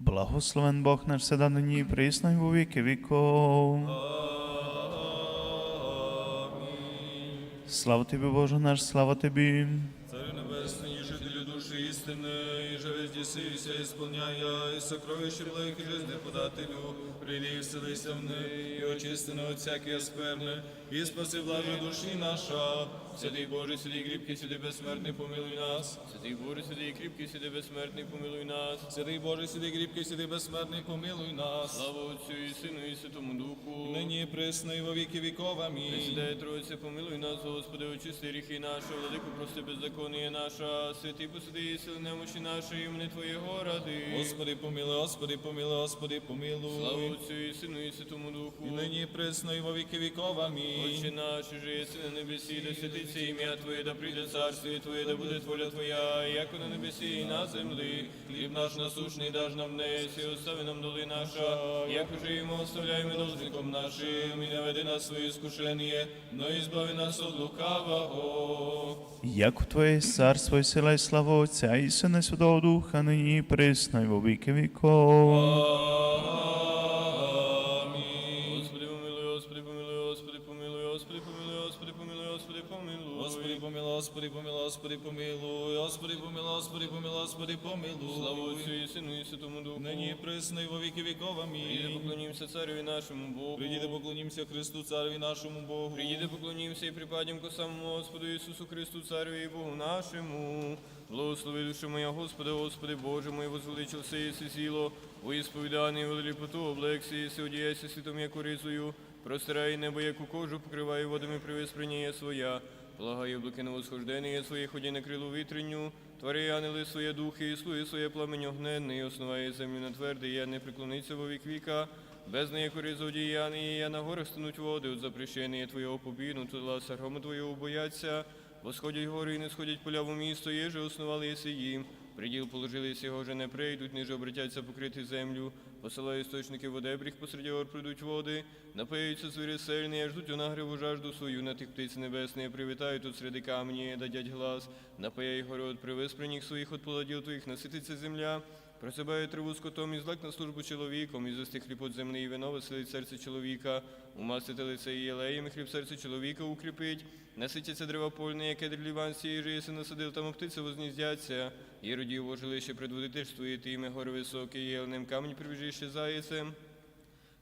Благословен Бог наш седа нині і присно і во віки віков. Слава тобі, Боже наш, слава тобі. Царю небесний, і жителю душі істини, і же везді сися, ісполняя, і сокровище і жизни подателю, і вселися в неї, і очистина от всякі скверни, і спаси блажи душі наша. Святий Боже, святий кріпкий, святий безсмертний, помилуй нас. Святий Боже, святий кріпкий, святий безсмертний, помилуй нас. Святий Боже, святий кріпкий, святий безсмертний, помилуй нас. Слава Отцю і Сину, і Святому Духу. Нині присно, і во віки віков. Амінь. Пресвятая Тройця, помилуй нас, Господи, очисти гріхи наші, владику, прости беззаконія наша, святий посади і сили немощі нашої, імени Твоєго ради. Господи, помилуй, Господи, помилуй, Господи, помилуй. Слава Отцю і Сину, і Святому Духу. І нині присно, і во віки віков. Амінь. Отче наш, же єси на небесі, да святиться ім'я Твоє, да прийде царство Твоє, да буде воля Твоя, як на небесі і на землі. Хліб наш насушний даж нам днес, і остави нам доли наша, як уже йому оставляємо должником нашим, і не веди нас в свої іскушення, но і збави нас від лукавого. Як в Твоє царство і сила і слава Отця і Сина Святого Духа, нині і присно і во віки віков. Господи, помилуй, Господи, помилуй, Господи, помилуй. Господи, помилуй, Господи, помилуй. Слава Отцю і Сину і Святому Духу. Нині присно і во віки віков. Прийди, поклонімося цареві нашому Богу. Прийдіте, поклонімося Христу, Цареві нашому Богу. Прийдіте, поклонімося і припадім ко самому Господу Ісусу Христу, Цареві і Богу нашому. Благослови душу моя, Господи, Господи, Боже мой, возвеличився і сіло, у ісповіданні велипоту облексі, си одіяйся світом, яку ризою, простирай небо, яку кожу, покривай водами привиспрення своя. Благає облаки на восхождення своє, ході на крилу вітренню, твори анели своє духи, і слує своє пламень огненний, основає землю на твердий, я не приклониться во вік віка. Без неї кори злодіяни, я на горах стануть води, от запрещення Твоєго побіну, туди саргому Твоєго бояться. Восходять гори і не сходять поля в місто, єже основали єси їм. Приділ положились його же не прийдуть, ниже обратяться покрити землю. Посилаю істочники водебріг, посеред гор прийдуть води. Напиються звірі сильні, ждуть у нагриву жажду свою, на тих птиць небесні, привітають тут серед камені, дадять глас. Напияй гори от привиспрених своїх от плодів твоїх, насититься земля. Просибає триву скотом і злак на службу чоловіком, і застиг хліб от землі, і вино веселить серце чоловіка, умастити лице і єлеєм, і хліб серце чоловіка укріпить. Наситяться дерева польне, яке дріліван сіє, єси насадив, там птиці возніздяться. І родів вожилище предводительствує ти ім'я гори високе, і єленим камінь прибіжище заяцем.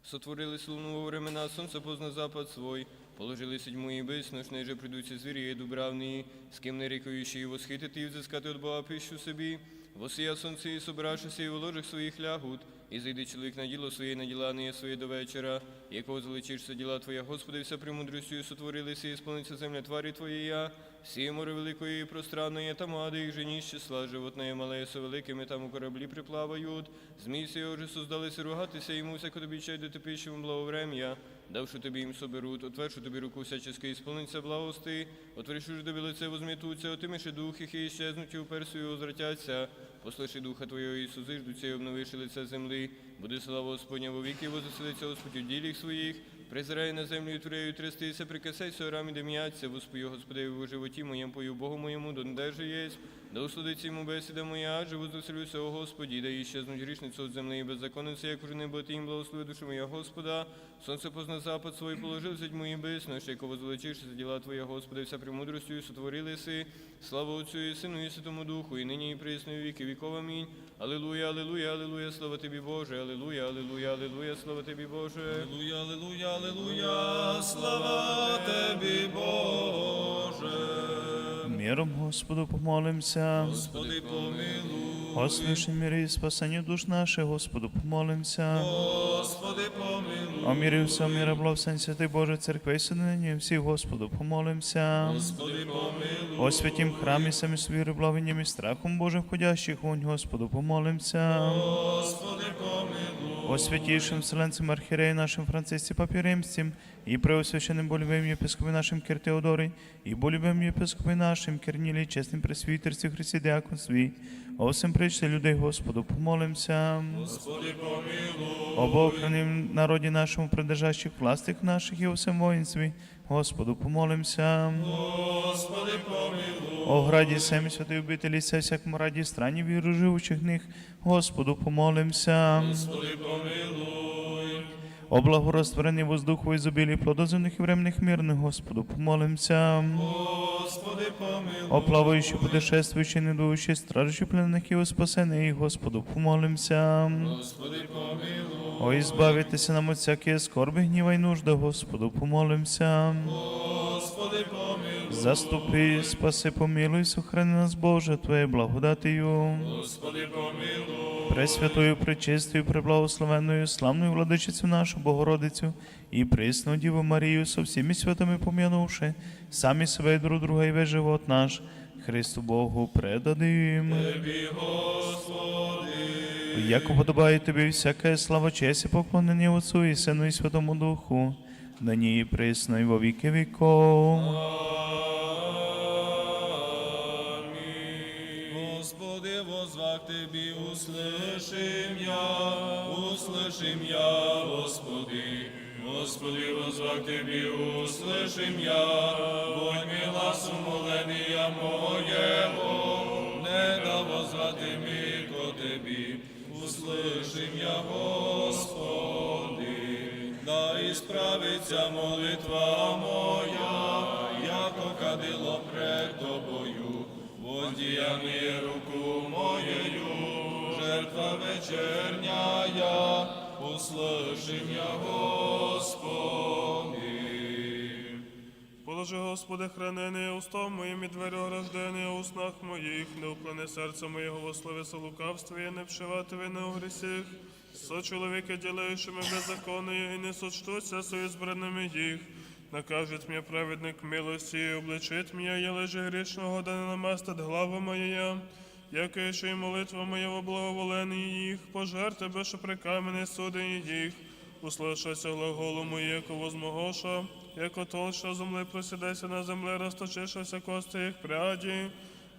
Сотворили слуну во времена, сонце позна запад свой. Положили седьму і ночний же придуться звірі, дубравні, з ким не рікаючи, восхитити і взискати от Бога пищу собі. Восія сонце і собравшися і в ложах своїх лягут, і зайде чоловік на діло своє, на діла не своє до вечора, якого заличишся діла Твоя, Господи, вся премудростю сотворилися, і сповниться земля тварі Твоєя, всі море великої пространної, там ади їх жені з числа, животне мале со великими, там у кораблі приплавають, змій сього же создалися ругатися, йому всяко тобі чай до тепищому благоврем'я, давши тобі їм соберуть, отвершу тобі руку всячески, і сповниться благости, отвершу ж тобі лице возмітуться, отимиши дух їх і щезнуть, і уперсу і возвратяться, послиши духа Твого Ісуси, ждуться і обновиши лице земли, буде слава Господня во віки, возоселиться Господь у діліх своїх, Призирай на землю і турею трястися, прикасайся орам і дем'яться, воспою Господи в животі моєму, пою Богу моєму, донде єсть, да усладиться йому бесіда моя, адже возвеселюся, о Господі, да іщезнуть грішницю землі і беззаконниця, як уже небо тим, благослови душу моя Господа, сонце позна запад свій положив зять мої бесно, ще яко возвеличишся за діла Твоя, Господи, вся премудростю сотворили си, слава Отцю і Сину і Святому Духу, і нині і присно, віки віков, амінь. Алілуя, алілуя, алілуя, слава Тобі, Боже, алілуя, алілуя, алілуя, слава Тобі, Боже. Аллилуйя, аллилуйя, аллилуйя, слава Тебе, Боже. Миром Господу помолимся. Господи, помилуй. Господи, мири і спасення душ наших, Господу помолимся. Господи, помилуй. О мірі всього міра, благословен святий Боже, церкви і соединення всіх, Господу помолимся. Господи, помилуй. О святім храмі самі з вірою, і страхом Божим входящих вонь, Господу помолимся. Господи, помилуй. О святейшим вселенцем архиерею нашим Франциске Папе Римским, и преосвященным болюбим епископе нашим Кир Теодорий, и болюбим епископе нашим Кирнилі, чесним пресвітерстві Христі Діаконстві, о всім причте людей Господу помолимся. Господи, помилуй. О Бог, храним народі нашому, придержащих властих наших і у всем воїнстві, Господу помолимся. Господи, помилуй. О граді семі святої обителі, ся всякому раді страні віру живучих них, Господу помолимся. Господи, помилуй. О благорозтворенні воздуху і плодоземних і времних мирних, Господу помолимся. Господи, помилуй. О плаваючи, путешествуючи, недуючи, стражучи пленних і спасений, спасених, Господу помолимся. Господи, помилуй. О, ізбавитися нам от всякої скорби, гніва й нужда, Господу помолимся. Господи, помилуй. Заступи, спаси, помилуй, сохрани нас, Боже, Твоєю благодатію. Господи, помилуй. Пресвятою, пречистою, преблагословенною, славною владичицю нашу Богородицю і присну Діву Марію со всіми святами пом'янувши, самі себе і друг друга і весь живот наш, Христу Богу предадим. Тобі, Господи. Як уподобає тобі всяка слава, честь і поклонення Отцу і Сину і Святому Духу, нині і присно і во віки віков. возвах Тебе, услышим я, услышим я, Господи. Господи, возвах Тебе, услышим я, Бонь милас умоления моего, не да возвати ми ко Тебе, услышим я, Господи. Да ісправиться молитва моя, яко кадило пред Тобою, воздіяни руку моєю, жертва вечерняя, услышим я, Господи. Положи, Господи, хранене устав моїм і двері ограждені у снах моїх, не уклони серце моєго во словеса лукавстві, і не вшивати вини у грісіх. Со чоловіки, ділаючими беззаконие, і не сочтуться со избранными їх. Накажет мені праведник милості, і обличить мене, я лежи грішного, да не намастить глава моя. Яке ще й молитва моя во благоволенні їх, пожер тебе, що прикамене суди їх. Услышаться глаголу моє, яко возмогоша, яко толща земли просідайся на землі, розточишася кости їх пряді.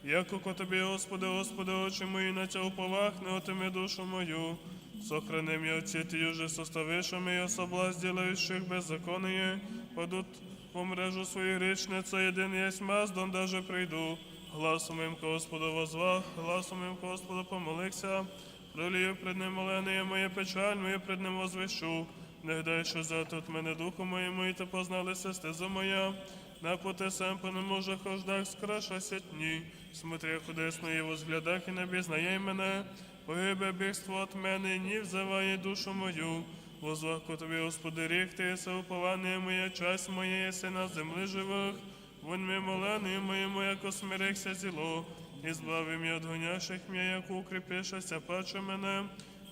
Яко ко тобі, Господи, Господи, очі мої на тя уповах, не отими душу мою. Сохрани м'я отці ті уже составишами і особла, зділающих беззаконие, падуть по мрежу свою грішниця, єдин єсть маз, дон даже прийду. Гласом моїм Господу возвах, гласом моїм Господу помолився. Пролію пред ним молене моє печаль, моє пред ним возвищу. Не дай, що за тут мене духу моєму, і ти позналися стеза моя. На пути сам по не може хождах скрашася дні. Смотря худесно і возглядах, і не бізнає мене. Погибе бігство от мене, ні взиває душу мою. Возвах ко тобі, Господи, рік ти єси уповання моя, часть моя єси на землі живих. Вон ми молений моєму, яко смирихся зіло. І збави м'я від гонящих м'я, як укріпишася, паче мене.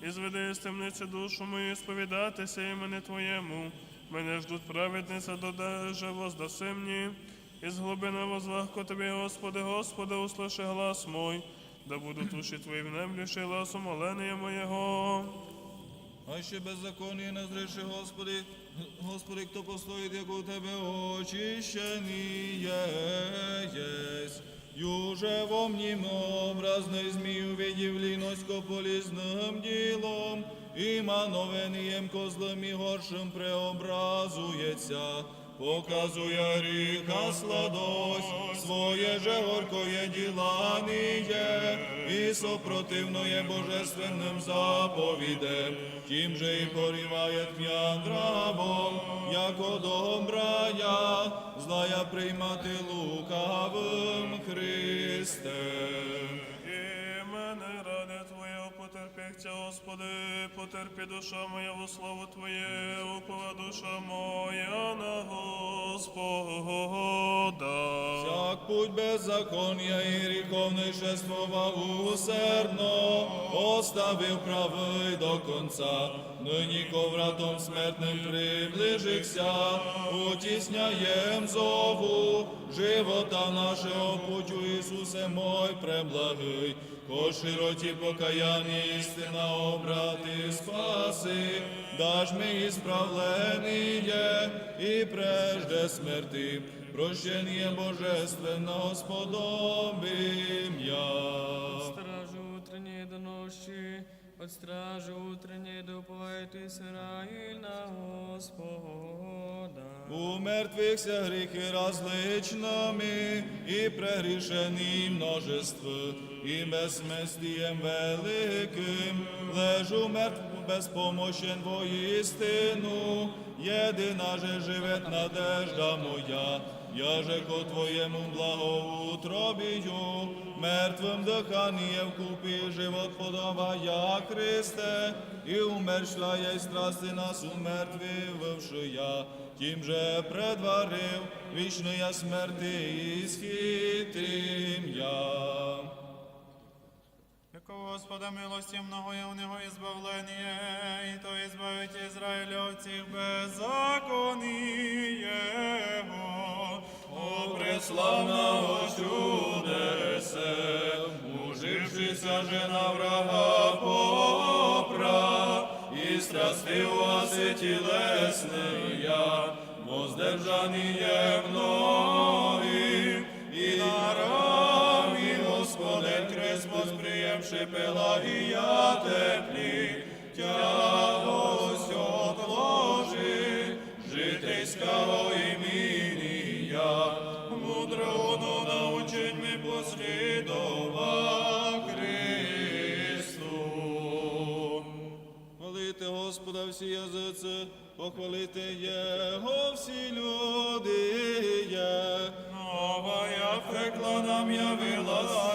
І зведи з темниці душу мою, сповідатися імені Твоєму. Мене ждуть праведниця, додаже воздаси мені. Із глибини возвах ко тобі, Господи, Господи, услыши глас мой. Да будуть уші Твої внемліші гласом моления моєго. А ще беззаконні не зреши, Господи, Господи, хто постоїть, як у Тебе очищений єсть. Юже во мнім образний змію видів ліносько полізним ділом, і мановенієм козлом і горшим преобразується. Показує гріха сладость, своє же горкоє діланіє, і сопротивноє божественним заповідем, тим же і поріває тмя нравом, яко добрая, злая приймати лукавим Христем. Потерпіться, Господи, потерпі душа моя во славу Твоє, упова душа моя на Господа. Всяк путь беззаконня і гріховний шествував усердно, оставив правий до конца, нині ковратом смертним приближихся, утісняєм зову, живота нашого путю Ісусе мой преблагий, ко широті покаяння істина обрати спаси, даж ми ісправленіє і прежде смерти, прощення божественного сподобим я. Стражу утренней до ночи, от стражи утренней да уповает Израиль на Господа. У мертвихся гріхи различними, і прегрішені множество, і безместієм великим, лежу мертв безпомощен воістину, єдина же живет надежда моя, я же ко Твоєму благоутробію, мертвим дихання вкупі живот подобая Христе, і умершла я й страсти нас умертвивши я, тим же предварив вічної смерти і схитим я. Господа милості многое у него избавление, и то избавить Израиля от всех беззаконий его. О, Преславного чудесе, мужившися жена врага попра, і страсти у оси тілесния, воздержаніє мною, і на рамі Господен крест восприємши Пелагія теплі, тягость отложи, житейського імінія, всі язиці, похвалити Його всі люди є. новая фекла нам явилася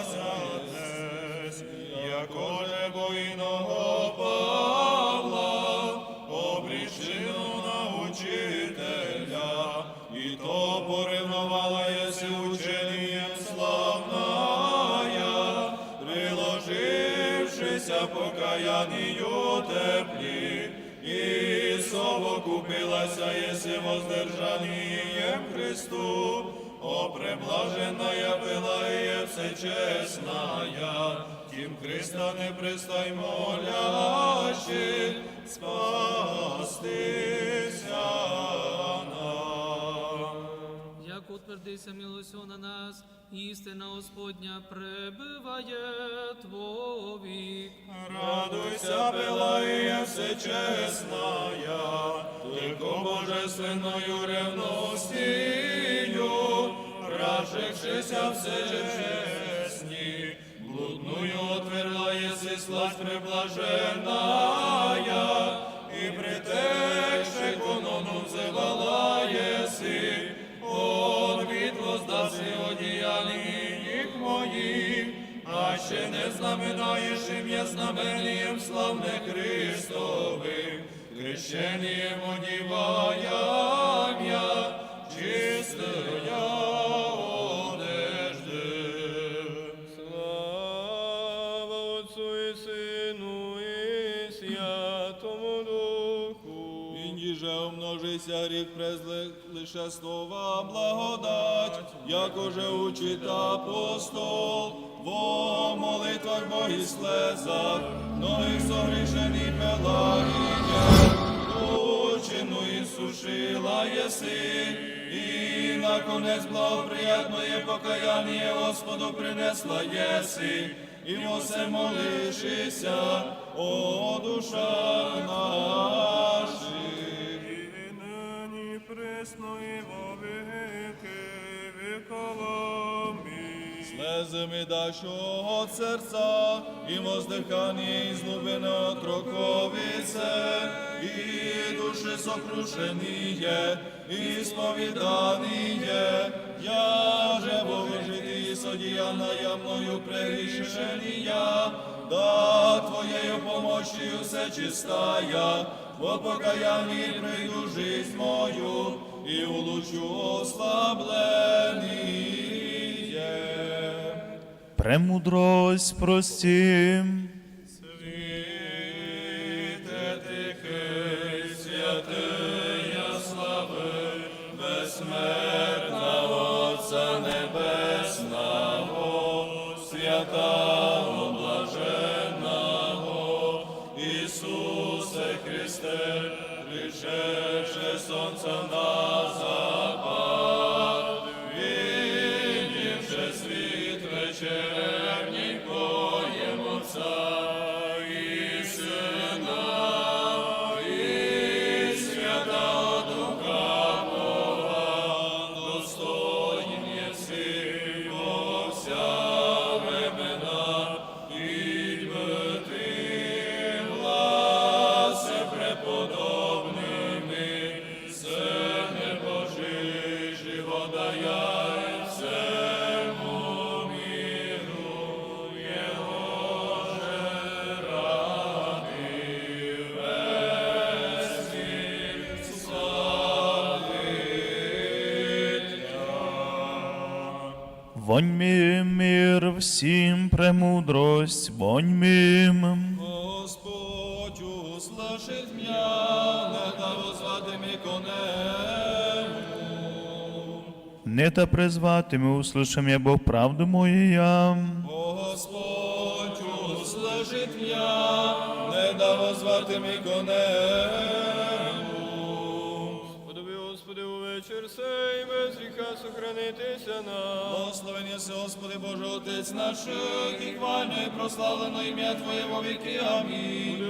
яко же воїного Павла, обріщену научителя, І то поревновала єси ученням славная, приложившися покаянію совокупилася єси воздержанієм Христу, о преблаженная Пелая всечесная, тим Христа не пристай молящих, спастися нам. Як утвердися милостю на нас, істина Господня пребиває Твовік. Радуйся, Пелая всечесная, Tylko божественною ревностію, Пражившися всечесні, блудную отверла єси сласть преблаженная, і притекши конону взивала єси, а ще не знаменаєш ім'я знаменієм славне Христовим, хрещенієм одіваєм я, чистая одежди. Слава Отцу і Сину і Святому Духу. Він же умножися гріх презли лише слова благодать, як уже учить апостол, во молитвах і слезах, многих согрішені Пелагія, учину і сушила єси, і наконець благоприятное покаяние Господу принесла єси, і все молишися, о душах наших. І нині присно і во віки вікова. Амінь. Слезами дащого от серця, і воздихані з глибини отроковице, і душі сокрушеніє, і сповіданіє, я же Божий і содіяна мною прегрішенія, да Твоєю помощью все чистая, во покаянні прийду жизнь мою, і улучшу ослабленіє. Премудрость простім. Світе тихий, святия слави, безсмертного Отця Небесного, святого Вонь мим мир всім премудрость, вонь мим. Господь услышит меня, не да возвати ми конему. Не та призватиме, услышам я Бог правду моя. Господь услышит меня, не да возвати ми конему. Сохранитися нам. Благословен єси, Господи Боже, Отець наш, і хвально і прославлено ім'я Твоє во віки. Амінь.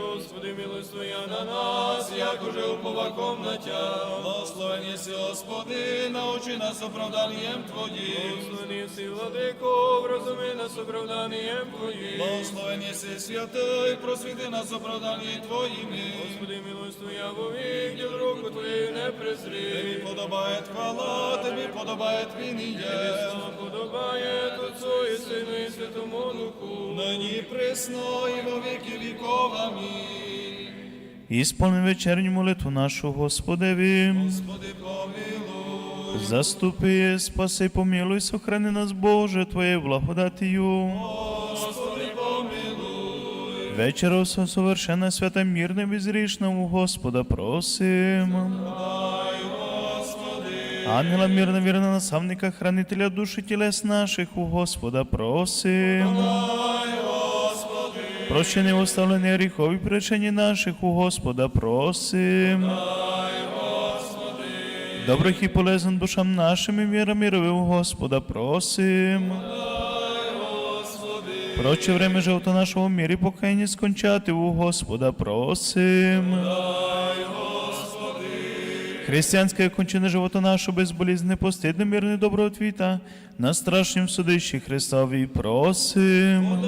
Твоя на нас, як уже уповаком на Тя. Благословен єси, Господи, научи нас оправданням Твоїм. Благословен єси, владико, вразуми нас оправданням Твоїм. Благословен єси, святий, просвіти нас оправданні Твоїми. Господи, милость Твоя вовік, діл руку Твоєю не презри. Тобі подобає хвала, тобі подобає твініє. Слава подобає Отцу і Сину і Святому Духу. Нині присно і во віки віков. Амінь. Ісполни вечерню молитву нашу Господеві. Господи, помилуй. Заступи, спаси, помилуй, сохрани нас, Боже, Твоєю благодатію. Господи, помилуй. Вечора совершенна свята мирна безрішна у Господа просим. Ангела мирна, вірна наставника, хранителя душі тілес наших у Господа просим. Прощені оставлені гріхові причині наших у Господа просим. Добрих і полезних душам нашим і віра мірові у Господа просим. Проче время живота нашого в мірі покаяння скончати у Господа просим. Християнське кончини живота нашого безболізне, постидне, мирне доброго твіта, на страшнім судищі Христові просим.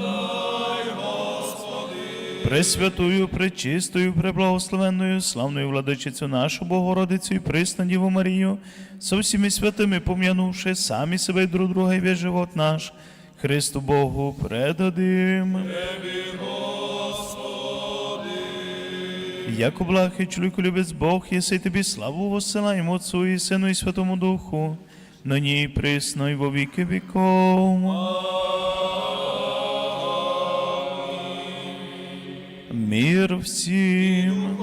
Пресвятую, пречистою, преблагословенною, славною владичицю нашу Богородицю і присну Діву Марію, со всіми святими пом'янувши самі себе і друг друга і весь живот наш, Христу Богу предадим. Як облахи, чоловіку любець Бог, єси тобі славу посилаємо Отцу і Сину і Святому Духу, нині і присно, і во віки віков. Мир всім.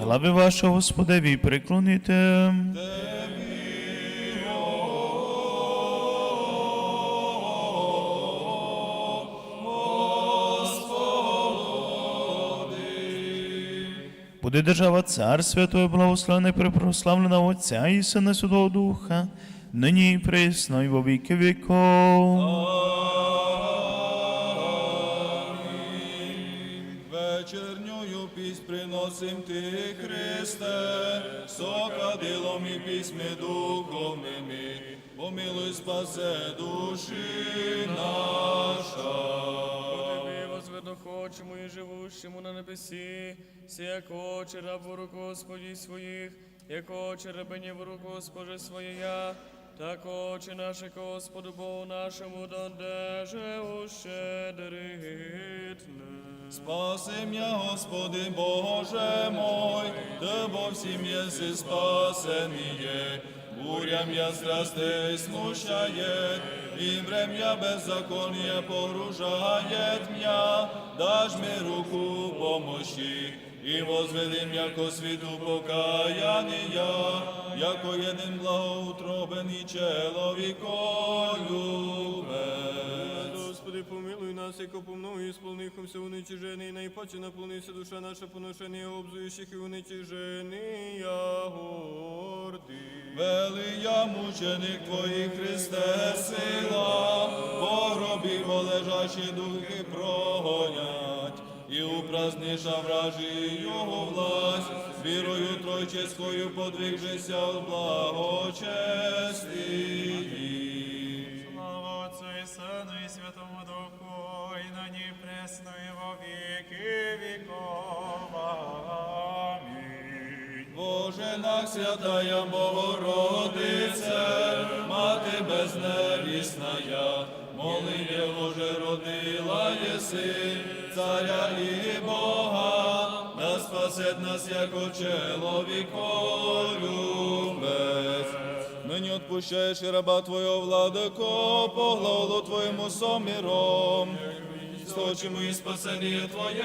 Глави вашого Господеві приклоните. Буде держава цар святої благословений препрославлена Отця і Сина Святого Духа, нині і присно, і во віки віков. Приносим ти, Христе, сокадилом і письми духовними, помилуй спасе душі наша. Тобі возведу хочемо і живущому на небесі, сі як очі раб в руку Господі своїх, як очі рабині в руку Госпоже своєя, так очі наші Господу Богу нашому додеже ущедритне. Спаси м'я, Господи Боже мой, Тебо всім єси спасеніє, бурям я страсти смущає, і брем'я беззаконня погружає м'я, даж ми руку помощі, і возведим яко світу покаяння, яко єдин благоутробений чоловіколюбець. Господи, помилуй нас, яко помною і сповнихомся уничижений, найпаче наповнився душа наша поношення обзуючих і уничижений я гордий. Велия мученик Твоїх Христе, сила, по гробі духи прогонять, і упраздниша вражі його власть, вірою тройческою подвигжися в благочесті. Слава Отцу і Сину і Святому Духу, і нині пресно, і во віки віков. Амінь. Боже нах святая Богородице, мати безневісная, моли Боже родила єси, царя і Бога, да спасет нас, яко чоловіко любець. нині отпущаєш раба Твого владико, по главу Твоєму соміром. Сточимо і спасення Твоє,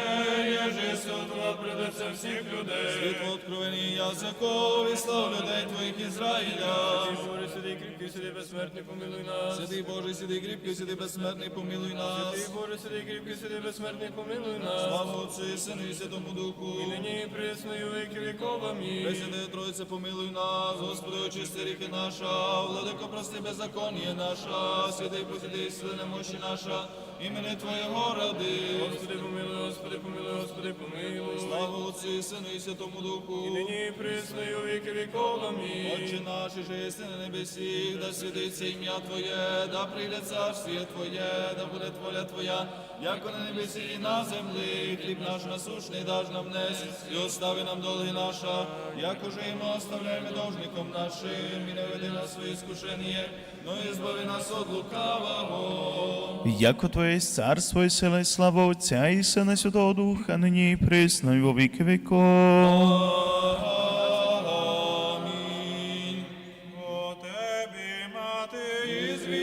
єже святого пред лицем всіх людей. Світло откровені язиков і слав людей Твоїх Ізраїля. Боже, сиди кріпкий, сиди безсмертний, помилуй нас. Сиди Боже, сиди кріпкий, сиди безсмертний, помилуй нас. Боже, сиди кріпкий, сиди безсмертний, помилуй нас. Слава Отцю і Сину і Святому Духу. І нині і присно, і у віки віков. Амінь. Пресвятая Троїця, помилуй нас, Господи, очисти ріки наша, владико, прости беззаконніє наша, святий посіди, сили немощі наша, імені Твоєго ради. Господи, помилуй, Господи, помилуй, Господи, помилуй. Слава Отцю і Сину і Святому Духу. І нині і присно, і у віки віков. Амінь. Отче наші же єси на небесі, да святиться ім'я Твоє, да прийде царствіє Твоє, да буде воля Твоя, як на небесі і на землі. Хліб наш насущний даж нам днес, і остави нам долги наша, як уже і ми оставляємо должником нашим, і не веди нас в своє скушення, но і збави нас от лукавого. Яко Твоє царство і сила і слава Отця і Сина Святого Духа, нині і присно, і во віки віков.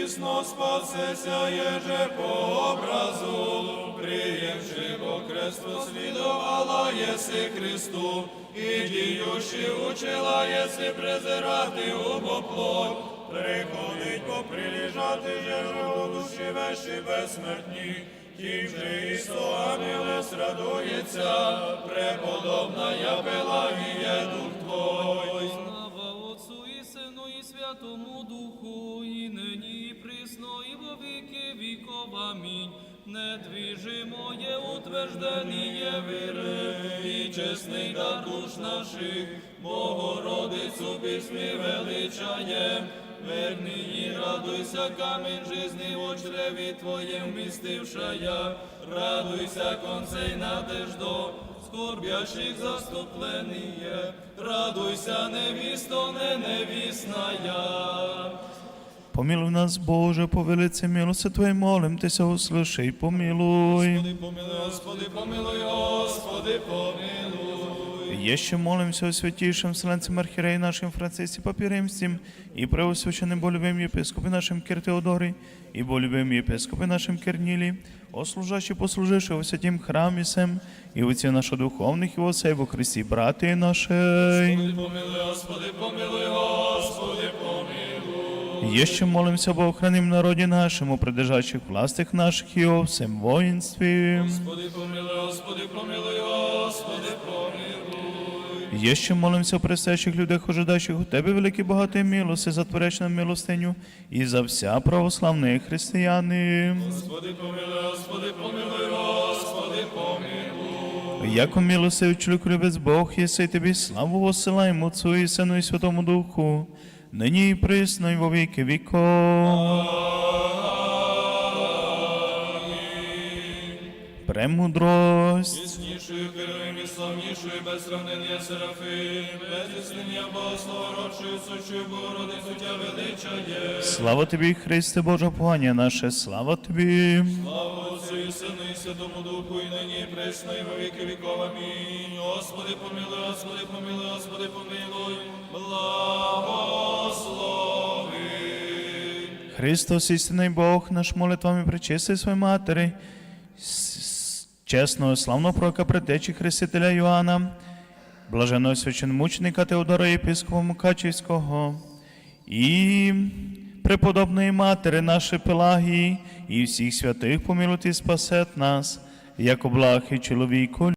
І звісно спасеся єже по образу, приємши по кресту слідувала єси Христу, і діючи учила єси презирати убоплоть, приходить поприліжати же у душі вещі безсмертні, тим же і сто ангелес радується, преподобна я Пелагія дух Твой. Слава Отцу і Сину і Святому Духу, віков. Амінь. Недвіжимо є утвержденіє віри, і чесний дар душ наших, Богородицю письмі величає. Верний, радуйся, камінь жизни в чреві Твоєм вмістившая, радуйся, концей надеждо, скорбящих заступленіє, радуйся, невісто, не невісная. Помилуй нас, Боже, по велице милости Твоей, молим Тися, услыши и помилуй. Господи, помилуй, Господи, помилуй, Господи, помилуй. Еще молимся о святейшем Вселенцем Архиерее нашим Франциске Папе Римским и преосвященным болюбим епископе нашим Кир Теодоре и болюбим епископе нашим Кирниле, о служащих послуживших во святім храмі сем, і отці наших духовних, і оцей во Христі, брати наші. Господи, помилуй, Господи, помилуй, Господи, помилуй. Еще молимся об охраним народе нашему, придержащих властях наших и о всем воинстве. Господи, помилуй, Господи, помилуй, Господи, помилуй. Еще молимся о пресящих людях, ожидаючих у Тебе великі багаті милости, затворяч нам милостиню і за вся православні християни. Господи, помилуй, Господи, помилуй, Господи, помилуй. Яко милостивий чоловік любець Бог, єси тобі славу посилаємо Отцу і Сину і Святому Духу, нині і присно, і во віки віков. Премудрость. Яснішою героєм і славнішою, без сравнення Серафим, без існення Богослова, родшою, сучою, Богородицю Тя величає. Слава тобі, Христе Боже, погання наше, слава тобі. Слава Отцю і Сину і Святому Духу, і нині і присно, і во віки віков. Амінь. Господи, помилуй, Господи, помилуй, Господи, помилуй. Благослови. Христос, істинний Бог, наш молитвами причисти своїй матері, чесного, славного пророка предтечі Хрестителя Йоанна, блаженного священмученика Теодора Єпископа Мукачівського і преподобної матери нашої Пелагії, і всіх святих помилуйте і спасет нас, як облахи чоловіку